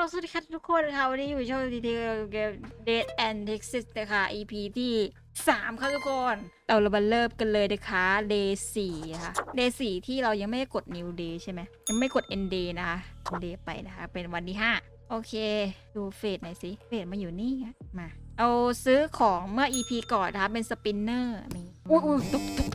ราสวัสดีค่ะทุกคนค่ะวันนี้อยู่ช่องทีทีเกม Dead and Texas นะคะ EP ที่3ค่ะทุกคนเราเรามาเริ่มกันเลยนะคะ Day 4ค่ะ Day 4ที่เรายังไม่ได้กด New Day ใช่ไหมยังไม่กด End Day นะคะ End Day ไปนะคะ เป็นวันที่ 5 โอเค ดูเฟสหน่อยสิเฟสมาอยู่นี่ค่ะมา เอาซื้อของเมื่อ EP ก่อนนะคะเป็นสปินเนอร์นี่อุ้ยอุ้ยตกตก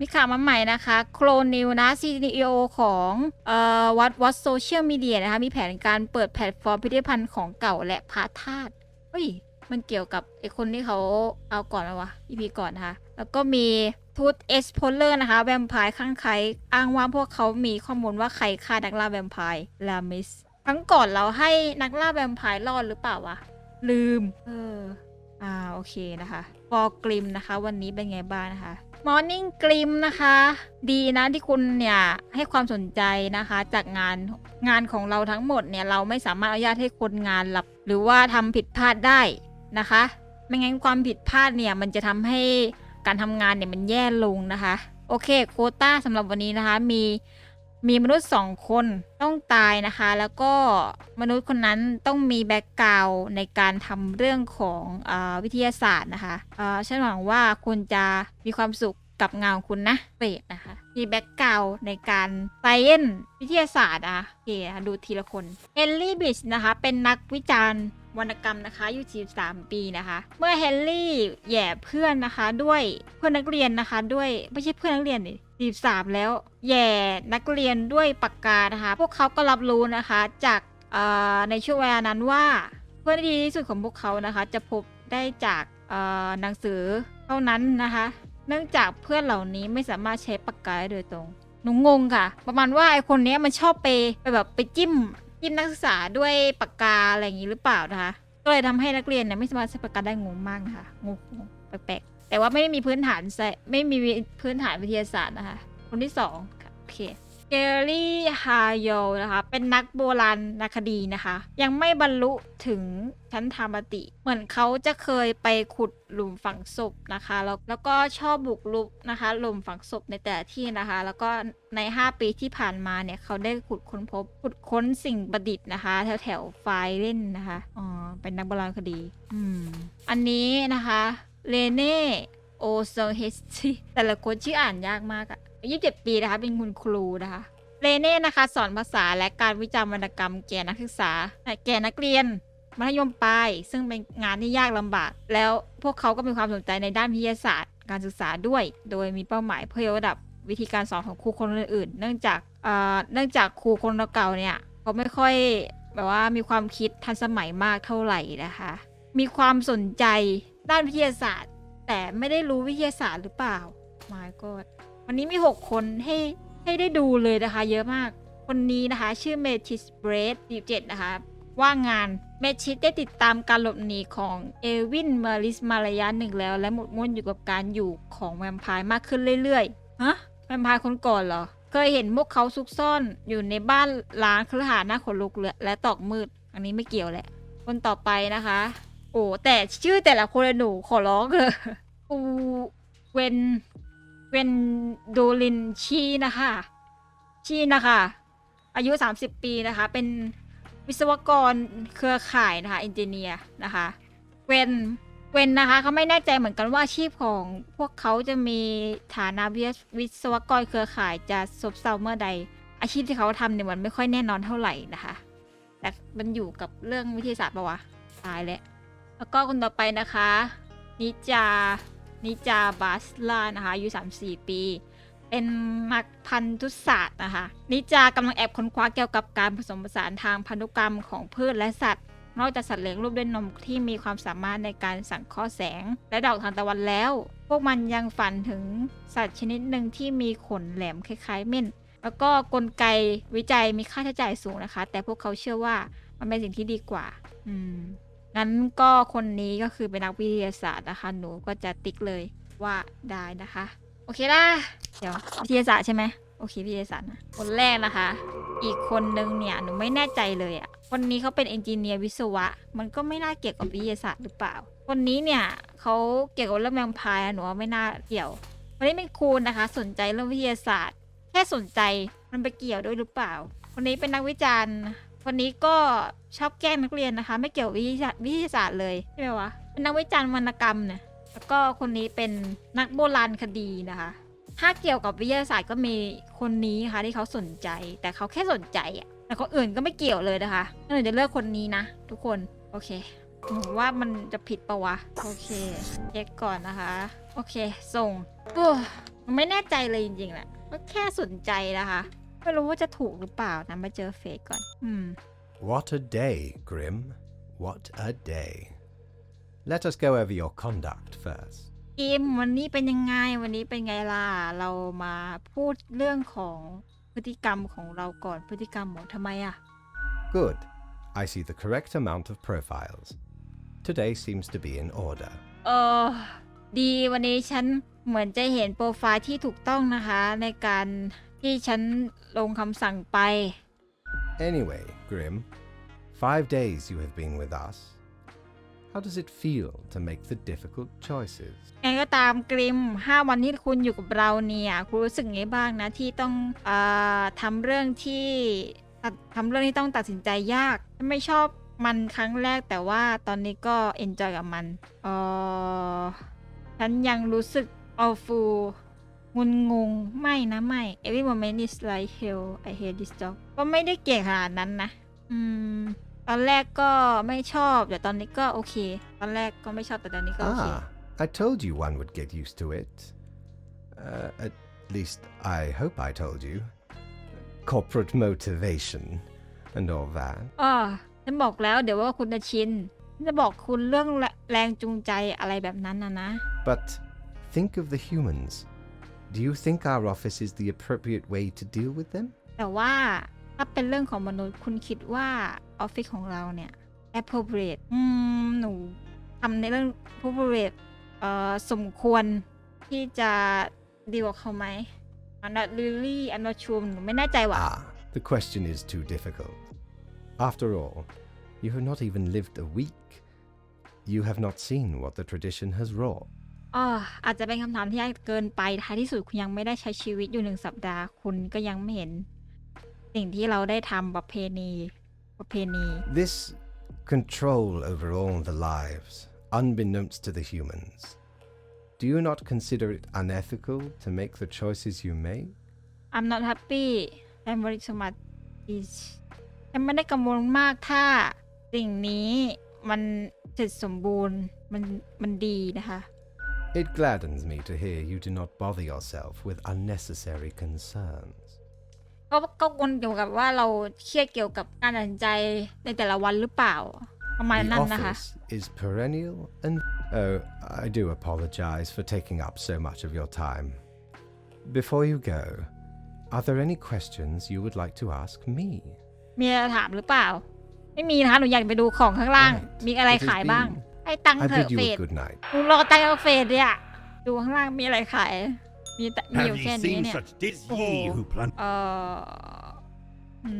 มีข่าวมาใหม่นะคะ โคลนิวนะ CEO ของเอ่อวัดวัดโซเชียลมีเดียนะคะ มีแผนการเปิดแพลตฟอร์มพิพิธภัณฑ์ของเก่าและพระธาตุเฮ้ย มันเกี่ยวกับไอคนที่เขาเอาก่อนแล้ววะ EP ก่อนนะคะ แล้วก็มีทูตเอสโพลเลอร์นะคะ แวมไพร์ข้างใครอ้างว่าพวกเขามีข้อมูลว่าใครฆ่านักล่าแวมไพร์ลามิสครั้งก่อนเราให้นักล่าแวมไพร์รอดหรือเปล่าวะ ลืม เออ อ่า โอเคนะคะฟอร์กริมนะคะ วันนี้เป็นไงบ้างนะคะ Morning กริมนะคะ ดีนะที่คุณเนี่ย ให้ความสนใจนะคะ จากงานงานของเราทั้งหมดเนี่ย เราไม่สามารถอนุญาตให้คนงานหลับ หรือว่าทำผิดพลาดได้นะคะ ไม่งั้นความผิดพลาดเนี่ย มันจะทำให้การทำงานเนี่ยมันแย่ลงนะคะ โอเคโคต้าสำหรับวันนี้นะคะมีมีมนุษย์สองคนต้องตายนะคะ แล้วก็มนุษย์คนนั้นต้องมีแบ็กกราวในการทำเรื่องของอวิทยาศาสตร์นะคะฉันหวังว่าคุณจะมีความสุข กับงาคุณนะเฟดนะคะ มีแบ็กกราวในการไซเอนวิทยาศาสตร์อะโอเคอะดูทีละคนเฮนรี่บิชนะคะ เป็นนักวิจารณ์วรรณกรรมนะคะอายุ43ปีนะคะ เมื่อเฮนรี่แย่เพื่อนนะคะ ด้วยเพื่อนนักเรียนนะคะ ด้วยไม่ใช่เพื่อนนักเรียนดิ43แล้ว แย่นักเรียนด้วยปากกานะคะ พวกเขาก็รับรู้นะคะจากในช่วงเวลานั้นว่า เพื่อนที่ดีที่สุดของพวกเขานะคะ จะพบได้จากหนังสือเท่านั้นนะคะ เนื่องจากเพื่อนเหล่านี้ไม่สามารถใช้ปากกาได้โดยตรง หนูงงค่ะ ประมาณว่าไอคนนี้มันชอบไปไปแบบไปจิ้ม จิ้มนักศึกษาด้วยปากกาอะไรอย่างนี้หรือเปล่านะคะ ก็เลยทำให้นักเรียนเนี่ยไม่สามารถใช้ปากกาได้งงมากนะคะงงแปลกๆแต่ว่าไม่ได้มีพื้นฐานใส่ไม่มีพื้นฐานวิทยาศาสตร์นะคะ คนที่สองค่ะโอเค เกลลี่ฮาโยนะคะ เป็นนักโบราณนคดีนะคะ ยังไม่บรรลุถึงชั้นธรรมติ เหมือนเขาจะเคยไปขุดหลุมฝังศพนะคะ แล้วแล้วก็ชอบบุกรุกนะคะ หลุมฝังศพในแต่ที่นะคะ แล้วก็ใน 5 ปีที่ผ่านมาเนี่ยเขาได้ขุดค้นพบขุดค้นสิ่งประดิษฐ์นะคะ แถวแถวไฟเล่นนะคะอ๋อเป็นนักโบราณคดีอืมอันนี้นะคะเลเน่โอโซเฮสติแต่ละคนชื่ออ่านยากมากอะ ยี่สิบเจ็ดปีนะคะเป็นคุณครูนะคะเรเน่นะคะ สอนภาษาและการวิจารณ์วรรณกรรมแก่นักศึกษา แก่นักเรียน มัธยมปลายซึ่งเป็นงานที่ยากลำบาก แล้วพวกเขาก็มีความสนใจในด้านวิทยาศาสตร์ การศึกษาด้วย โดยมีเป้าหมายเพื่อยกระดับวิธีการสอนของครูคนอื่นๆเนื่องจากเอ่อเนื่องจากครูคนเก่าเนี่ยเขาไม่ค่อยแบบว่ามีความคิดทันสมัยมากเท่าไหร่นะคะ มีความสนใจด้านวิทยาศาสตร์ แต่ไม่ได้รู้วิทยาศาสตร์หรือเปล่า my god วันนี้มี 6 คนให้ให้ได้ดูเลยนะคะ เยอะมาก คนนี้นะคะ ชื่อเมทิสเบรด17นะคะ ว่างงานเมทิสได้ติดตามการหลบหนีของเอวินเมอริสมาระยะหนึ่งแล้ว และหมกมุ่นอยู่กับการอยู่ของแวมไพร์มากขึ้นเรื่อยๆฮะแวมไพร์คนก่อนเหรอ เคยเห็นพวกเขาซุกซ่อนอยู่ในบ้านล้างคฤหาสน์หน้าขนลุกและและตอกมืด อันนี้ไม่เกี่ยวแหละ คนต่อไปนะคะ โอ้แต่ชื่อแต่ละคนหนูขอร้องเลยอูเวน เวนโดลินชีนะคะชีนะคะ อายุ 30 ปีนะคะ เป็นวิศวกรเครือข่ายนะคะเอนจิเนียร์นะคะเวนเวนนะคะเขาไม่แน่ใจเหมือนกันว่าอาชีพของพวกเขาจะมีฐานะวิศวิศวกรเครือข่ายจะซบเซาเมื่อใด อาชีพที่เขาทำเนี่ยมันไม่ค่อยแน่นอนเท่าไหร่นะคะ แต่มันอยู่กับเรื่องวิทยาศาสตร์ปะวะตายแล้วแล้วก็คนต่อไปนะคะ นิจา นิจาบาสลานะคะอายุ 34 ปี เป็นนักพันธุศาสตร์นะคะ นิจากำลังแอบค้นคว้าเกี่ยวกับการผสมผสานทางพันธุกรรมของพืชและสัตว์ นอกจากสัตว์เลี้ยงรูปด้วยนมที่มีความสามารถในการสังเคราะห์แสง และดอกทานตะวันแล้ว พวกมันยังฝันถึงสัตว์ชนิดหนึ่งที่มีขนแหลมคล้ายๆเม่น แล้วก็กลไกวิจัยมีค่าใช้จ่ายสูงนะคะ แต่พวกเขาเชื่อว่ามันเป็นสิ่งที่ดีกว่า อืม งั้นก็คนนี้ก็คือเป็นนักวิทยาศาสตร์นะคะ หนูก็จะติ๊กเลยว่าได้นะคะ โอเคนะเดี๋ยววิทยาศาสตร์ใช่ไหมโอเควิทยาศาสตร์นะคนแรกนะคะ อีกคนนึงเนี่ยหนูไม่แน่ใจเลยอะ่ะคนนี้เขาเป็นเอนจิเนียร์วิศวะ มันก็ไม่น่าเกี่ยวกับวิทยาศาสตร์หรือเปล่า คนนี้เนี่ยเขาเกี่ยวกับเรื่องแมงพายหนูว่าไม่น่าเกี่ยวคนนี้เป็นครูนะคะ สนใจเรื่องวิทยาศาสตร์ แค่สนใจมันไปเกี่ยวด้วยหรือเปล่า คนนี้เป็นนักวิจารณ์ คนนี้ก็ชอบแกล้งนักเรียนนะคะ ไม่เกี่ยววิทยาศาสตร์วิทยาศาสตร์เลยใช่ไหมวะเป็นนักวิจารณ์วรรณกรรมเนี่ยแล้วก็คนนี้เป็นนักโบราณคดีนะคะ ถ้าเกี่ยวกับวิทยาศาสตร์ก็มีคนนี้ค่ะที่เขาสนใจ แต่เขาแค่สนใจอะแต่คนอื่นก็ไม่เกี่ยวเลยนะคะนั่นหนูจะเลือกคนนี้นะ ทุกคนโอเคหนูว่ามันจะผิดปะวะ โอเคเช็คก่อนนะคะ โอเค ส่งโอ้มันไม่แน่ใจเลยจริงๆแหละก็แค่สนใจนะคะ ไม่รู้ว่าจะถูกหรือเปล่านะมาเจอเฟซก่อน อืม What a day, Grim. What a day. Let us go over your conduct first. อิมวันนี้เป็นยังไงวันนี้เป็นไงล่ะ เรามาพูดเรื่องของพฤติกรรมของเราก่อนพฤติกรรมหมอทำไมอะ Good. I see the correct amount of profiles. Today seems to be in order. เออดีวันนี้ฉันเหมือนจะเห็นโปรไฟล์ที่ถูกต้องนะคะ ในการ ที่ฉันลงคำสั่งไป Anyway, Grim, five days you have been with us. How does it feel to make the difficult choices? ไงก็ตามกริมห้าวันที่คุณอยู่กับเราเนี่ยคุณรู้สึกไงบ้างนะที่ต้องเออทำเรื่องที่ตัดทำเรื่องที่ต้องตัดสินใจยากฉันไม่ชอบมันครั้งแรกแต่ว่าตอนนี้ก็เอนจอยกับมันเออฉันยังรู้สึก awful งุนงงไม่นะไม่ every moment is like hell I hate this job ก็ไม่ได้เก่งขนาดนั้นนะ อืม ตอนแรกก็ไม่ชอบ แต่ตอนนี้ก็โอเค ตอนแรกก็ไม่ชอบแต่ตอนนี้ก็โอเค Ah, I told you one would get used to it. Uh, at least, I hope I told you. Corporate motivation and all that. อ๋อฉันบอกแล้วเดี๋ยวว่าคุณจะชินฉันจะบอกคุณเรื่องแรแรงจูงใจอะไรแบบนั้นนะนะ But think of the humans. Do you think our office is the appropriate way to deal with them? แต่ว่าถ้าเป็นเรื่องของมนุษย์คุณคิดว่าออฟฟิศของเราเนี่ย appropriate อืม หนูทำในเรื่อง appropriate เอ่อสมควรที่จะดีกว่าเขาไหม I'm not really I'm not sure หนูไม่แน่ใจว่ะ Ah, the question is too difficult. After all, you have not even lived a week. You have not seen what the tradition has wrought. อ๋ออาจจะเป็นคำถามที่ยากเกินไปท้ายที่สุดคุณยังไม่ได้ใช้ชีวิตอยู่หนึ่งสัปดาห์ คุณก็ยังไม่เห็น สิ่งที่เราได้ทำประเพณีประเพณี This control over all the lives, unbeknownst to the humans. Do you not consider it unethical to make the choices you make? I'm not happy I'm very so much is ฉันไม่ได้กังวลมากถ้าสิ่งนี้มันเสร็จสมบูรณ์มันมันดีนะคะ It gladdens me to hear you do not bother yourself with unnecessary concerns. ก็ก็วนเกี่ยวกับว่าเราเครียดเกี่ยวกับการตัดสินใจในแต่ละวันหรือเปล่า ประมาณ The นั้นนะคะ office is perennial and. Oh, I do apologize for taking up so much of your time. Before you go, are there any questions you would like to ask me? มีอะไรถามหรือเปล่า ไม่มีนะคะหนูอยากไปดูของข้างล่าง Right. มีอะไร It has ขายบ้าง been- ให้ตังค์ I เถอะ bid you เฟ a ด good night. หนูรอตังค์กับเฟดเนี่ยดูข้างล่างมีอะไรขาย มีแต่มีอ Have ยู่ ye แค่นี้ seen เนี่ย such dis Oh. ye who plan เอ่ออื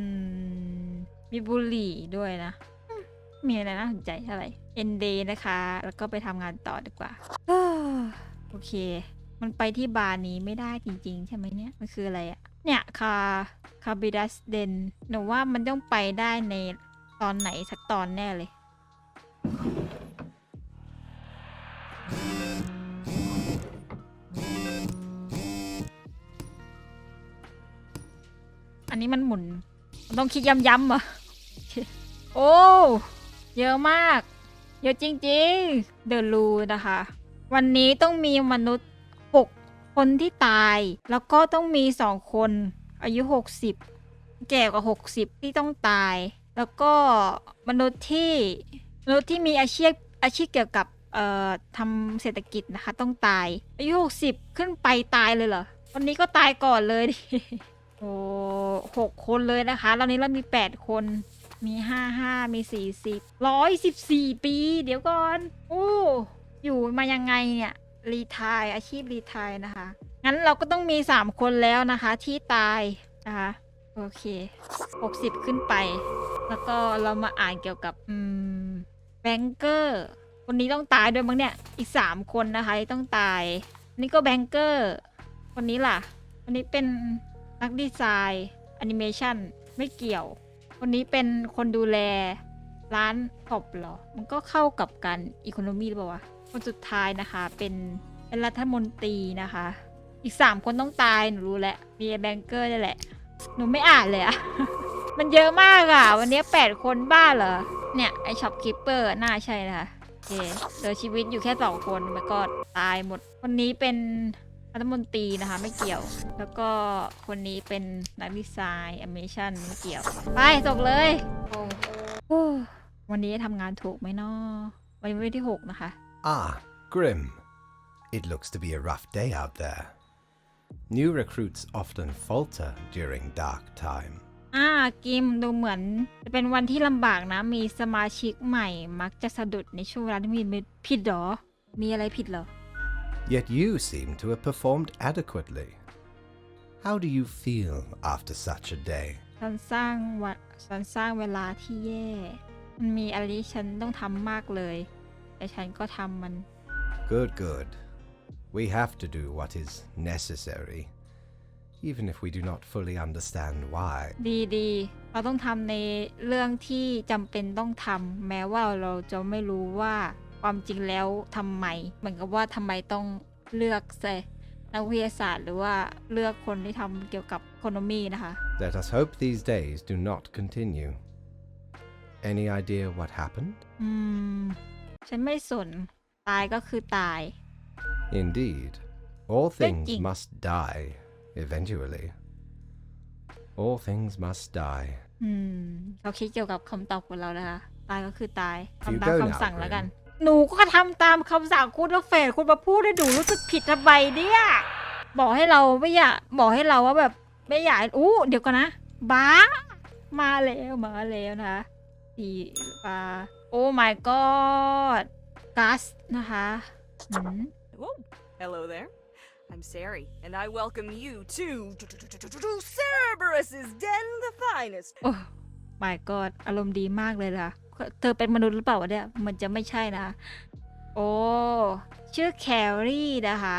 ม มีบุหรี่ด้วยนะอืมมีอะไรน่าสนใจเท่าไหร่เอ็นเดนะคะ แล้วก็ไปทำงานต่อดีกว่าอ้อโอเค มันไปที่บาร์นี้ไม่ได้จริง ๆ ใช่ไหมเนี่ย มันคืออะไรอะเนี่ยคาคาบิดัสเดนหนูว่ามันต้องไปได้ในตอนไหนสักตอนแน่เลย อันนี้มันหมุนมันต้องคิดย้ำๆเหรอโอเคโอ้ เยอะมาก เยอะจริงๆ เดอะรูนะคะ วันนี้ต้องมีมนุษย์หกคนที่ตาย แล้วก็ต้องมีสองคน อายุ 60 แก่กว่า 60 ที่ต้องตาย แล้วก็มนุษย์ที่มนุษย์ที่มีอาชีพอาชีพเกี่ยวกับเอ่อทำเศรษฐกิจนะคะ ต้องตาย อายุ 60 ขึ้นไปตายเลยเหรอวันนี้ก็ตายก่อนเลยดิ หกคนเลยนะคะตอนนี้เรามีแปดคนมีห้าห้ามีสี่สิบร้อยสิบสี่ปี เดี๋ยวก่อนโอ้อยู่มายังไงเนี่ยรีทายอาชีพรีทายนะคะ งั้นเราก็ต้องมีสามคนแล้วนะคะที่ตายนะคะโอเคหกสิบขึ้นไป แล้วก็เรามาอ่านเกี่ยวกับอืมแบงเกอร์คนนี้ต้องตายด้วยมั้งเนี่ยอีกสามคนนะคะที่ต้องตายนี่ก็แบงเกอร์คนนี้ล่ะคนนี้เป็น นักดีไซน์แอนิเมชันไม่เกี่ยว คนนี้เป็นคนดูแลร้านช็อปเหรอ มันก็เข้ากับการอีโคโนมีหรือเปล่าวะ คนสุดท้ายนะคะ เป็นเป็นรัฐมนตรีนะคะ อีกสามคนต้องตาย หนูรู้แล้ว มีแบงเกอร์นี่แหละ หนูไม่อ่านเลยอะ มันเยอะมากอะวันนี้แปดคนบ้าเหรอ เนี่ย ไอช็อปคิปเปอร์น่าใช่นะคะโอเคเหลือชีวิตอยู่แค่สองคนแล้วก็ตายหมด คนนี้เป็น รัฐมนตรีนะคะไม่เกี่ยว แล้วก็คนนี้เป็นนักดีไซน์แอนิเมชันไม่เกี่ยว ไปตกเลยโอ้โอ้วันนี้ทำงานถูกไหมเนาะวันนี้วันที่หกนะคะ Ah, Grim. It looks to be a rough day out there. New recruits often falter during dark time. อ่ากิมดูเหมือน จะเป็นวันที่ลำบากนะ มีสมาชิกใหม่ มักจะสะดุดในช่วงเวลาที่มีผิดเหรอ มีอะไรผิดเหรอ Yet you seem to have performed adequately. How do you feel after such a day? ฉันสร้างวะฉันสร้างเวลาที่แย่ มันมีอะไรที่ฉันต้องทำมากเลย แต่ฉันก็ทำมัน Good, good. We have to do what is necessary, even if we do not fully understand why. ดีดีเราต้องทำในเรื่องที่จำเป็นต้องทำแม้ว่าเราจะไม่รู้ว่า ความจริงแล้วทำไม เหมือนกับว่าทำไมต้องเลือกเซนักวิทยาศาสตร์ หรือว่าเลือกคนที่ทำเกี่ยวกับโคโนมีนะคะ Let us hope these days do not continue. Any idea what happened? อืมฉันไม่สน ตายก็คือตาย Indeed, all things Thinking. must die eventually. All things must die. อืมเราคิดเกี่ยวกับคำตอบของเรานะคะ ตายก็คือตาย You ทำตาม go คำสั่ง now, แล้วกัน Grim. หนูก็ทำตามคำสั่งคุณแล้วเฟดคุณมาพูดให้หนูรู้สึกผิดทำไมเนี่ย บอกให้เราไม่อยากบอกให้เราว่าแบบไม่อยากอู้เดี๋ยวก่อนนะบ้า มาแล้วมาแล้วนะคะสีฟ้าโอ้ my god กัสนะคะอืม Whoa. Hello there. I'm Sari, and I welcome you to Cerberus's Den the Finest. โอ้ my god อารมณ์ดีมากเลยล่ะ เธอเป็นมนุษย์หรือเปล่าวะเนี่ยมันจะไม่ใช่นะ โอ้ชื่อแครี่นะคะ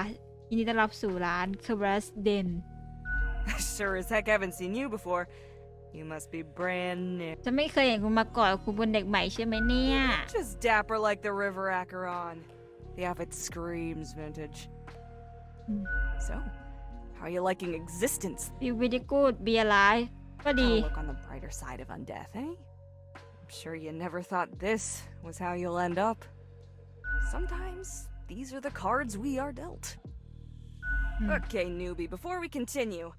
ยินดีต้อนรับสู่ร้าน c a b r a s Den sure as heck haven't seen you before. You must be brand new. จะไม่เคยเห็นคุณมาก่อนคุณเป็นเด็กใหม่ใช่ไหมเนี่ย Just dapper like the River Acheron. The outfit screams vintage. Hmm. So, how are you liking existence? บีวิดีกูดเบียร์ไลฟ์ก็ดี Gotta look on the brighter side of undeath, eh? I'm sure you never thought this was how you'll end up. Sometimes these are the cards we are dealt. Hmm. Okay, newbie, before we continue,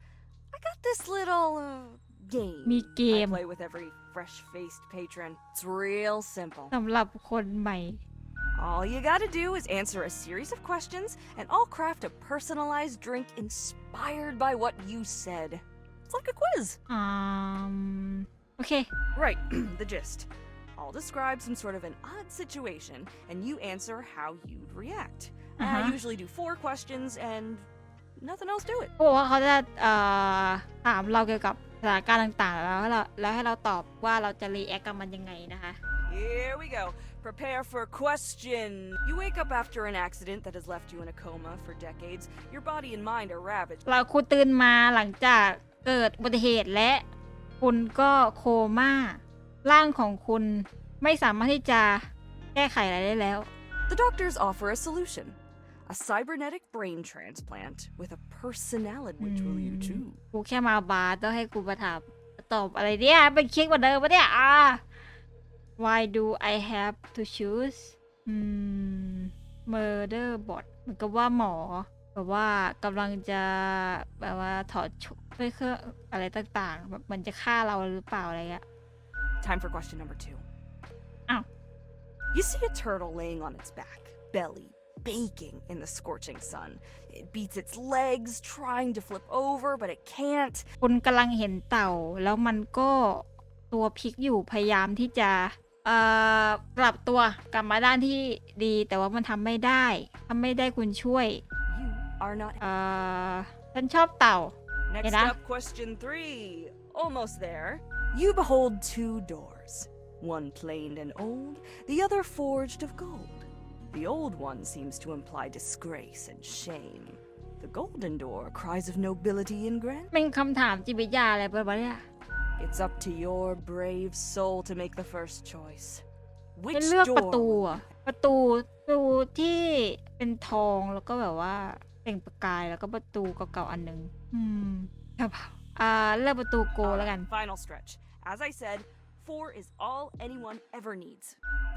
I got this little uh, game มีเก I ม play with every fresh-faced patron. It's real simple. สำหรับคนใหม่ All you gotta do is answer a series of questions, and I'll craft a personalized drink inspired by what you said. It's like a quiz. อื ม โอเค Right, the gist. I'll describe some sort of an odd situation, and you answer how you'd react. Uh-huh. I usually do four questions and nothing else to it. เขาบอกว่าเขาจะเอ่อถามเราเกี่ยวกับสถานการณ์ต่างๆ แล้วให้เราแล้วให้เราตอบว่าเราจะรีแอคกับมันยังไงนะคะ Here we go. Prepare for question. You wake up after an accident that has left you in a coma for decades. Your body and mind are ravaged. เราคุณตื่นมาหลังจากเกิดอุบัติเหตุและ คุณก็โคม่า ร่างของคุณไม่สามารถที่จะแก้ไขอะไรได้แล้ว The doctors offer a solution a cybernetic brain transplant with a personality. Which will you Hmm. choose? กูแค่มาบาร์ต้องให้กูมาถามตอบอะไรเนี่ยเป็นคิดกว่าเดิมปะเนี่ยอ่า why do I have to choose อืม murder bot เหมือนกับว่าหมอ แบบว่ากำลังจะแบบว่าถอดชุดเพื่อเครื่องอะไรต่างๆแบบมันจะฆ่าเราหรือเปล่าอะไรอะ Time for question number two. Ow. You see a turtle laying on its back, belly baking in the scorching sun. It beats its legs, trying to flip over, but it can't. คุณกำลังเห็นเต่า แล้วมันก็ตัวพลิกอยู่พยายามที่จะเอ่อกลับตัวกลับมาด้านที่ดี แต่ว่ามันทำไม่ได้ทำไม่ได้คุณช่วย You are not. เอ่อฉันชอบเต่า Next Eda? up, question three. Almost there. You behold two doors, one planed and old, the other forged of gold. The old one seems to imply disgrace and shame. The golden door cries of nobility and grandeur. เป็นคำถามจิตวิทยาอะไรประมาณเนี้ย It's up to your brave soul to make the first choice. ให้ Which เลือกประ door ตู will อะประตูประตูที่เป็นทองแล้วก็แบบว่า เปล่งประกายแล้วก็ประตูเก่าๆอันหนึ่งอืมครับอ่าเลือกประตูโก All แล้วกัน right, final stretch. As I said, four is all anyone ever needs.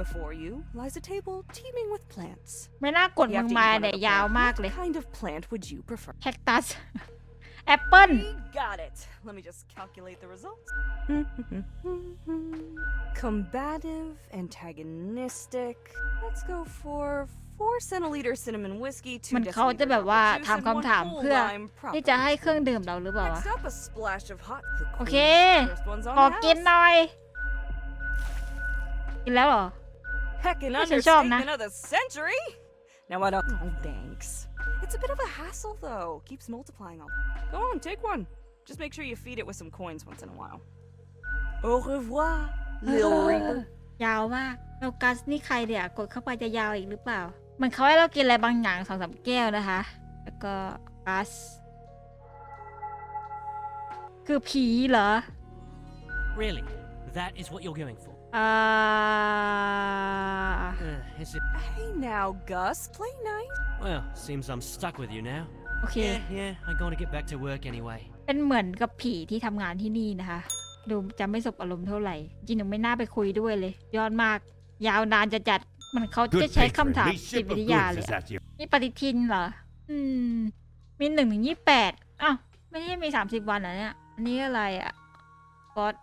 Before you lies a table teeming with plants. ไม่น่ากด You มึ have ง to มา eat one เนี่ย of the ยาว plant. มากเลย What kind of plant would you prefer? แคคตัสแอปเปิ้ล We got it. Let me just calculate the results. Combative, antagonistic. Let's go for four centiliter cinnamon whiskey, มั two นเขาจะ deciliter แบบว่า apple juice, ถาม and one คำถาม whole เพื่อ lime ที่จะให้ properly เครื่องดื่มเราหรือเปล่าวะ Next up, a splash of hot. The โอ queen เค first one's on ขอ the กิน house. หน่อย กินแล้วเหรรอ Heckin' That's a job, understatement of the century. Now I don't. Oh, thanks. It's a bit of a hassle, though. Keeps multiplying all. Go on, take one. Just make sure you feed it with some coins once in a while. Au revoir, little reaper. ยาวมากแล้วกัสนี่ใครเดี๋ยวกดเข้าไปจะยาวอีกหรือเปล่า มันเขาให้เรากินอะไรบางอย่างสองสามแก้วนะคะ แล้วก็กัสคือผีเหรอ Really? That is what you're going for? อ่า Uh, is it? Hey now, Gus, play nice. Well, seems I'm stuck with you now. โอเค Yeah, yeah, I gotta get back to work anyway. เป็นเหมือนกับผีที่ทำงานที่นี่นะคะ ดูจะไม่สบอารมณ์เท่าไหร่จริงหนูไม่น่าไปคุยด้วยเลย ยอดมาก ยาวนานจะจัด มันเขาจะ Good ใช้ patron, คำถาม Lee จิต ship วิ of ทยา goods เลย is อะ at your นี่ปฏิทินเหรอ อืม มีหนึ่งถึงยี่แปดอ้าว ไม่ใช่มีสามสิบวันเหรอเนี่ย อันนี้อะไรอะ God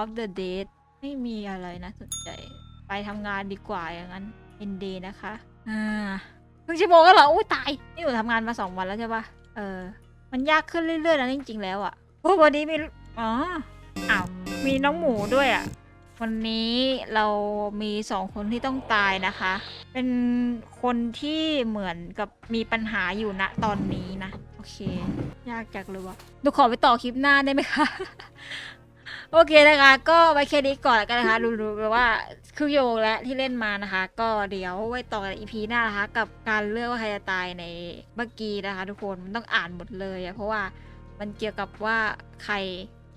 of the Dead ไม่มีอะไรนะสนใจ ไปทำงานดีกว่าอย่างนั้น end day นะคะ อ่าเพิ่งชั่วโมงก็เหรอ อุ้ยตาย นี่หนูทำงานมาสองวันแล้วใช่ปะเออ มันยากขึ้นเรื่อยๆนะจริงๆแล้วอะโอ้วันนี้มี อ๋อ อ้าว มีน้องหมูด้วยอะ วันนี้เรามีสองคนที่ต้องตายนะคะ เป็นคนที่เหมือนกับมีปัญหาอยู่ณตอนนี้นะ โอเค ยากจักเลยวะดูขอไปต่อคลิปหน้าได้ไหมคะ โอเคนะคะ ก็ไว้แค่นี้ก่อนแล้วกันนะคะ รู้ๆว่าคือโยงและที่เล่นมานะคะ ก็เดี๋ยวไว้ต่อกันอีพีหน้านะคะ กับการเลือกว่าใครจะตายในเมื่อกี้นะคะ ทุกคนมันต้องอ่านหมดเลยอะเพราะว่ามันเกี่ยวกับว่าใคร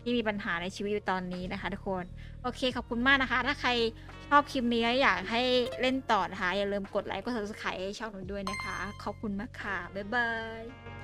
ที่มีปัญหาในชีวิตอยู่ตอนนี้นะคะทุกคน โอเคขอบคุณมากนะคะ ถ้าใครชอบคลิปนี้และอยากให้เล่นต่อนะคะ อย่าลืมกดไลค์กด subscribe ช่องหนูด้วยนะคะ ขอบคุณมากค่ะ บ๊ายบาย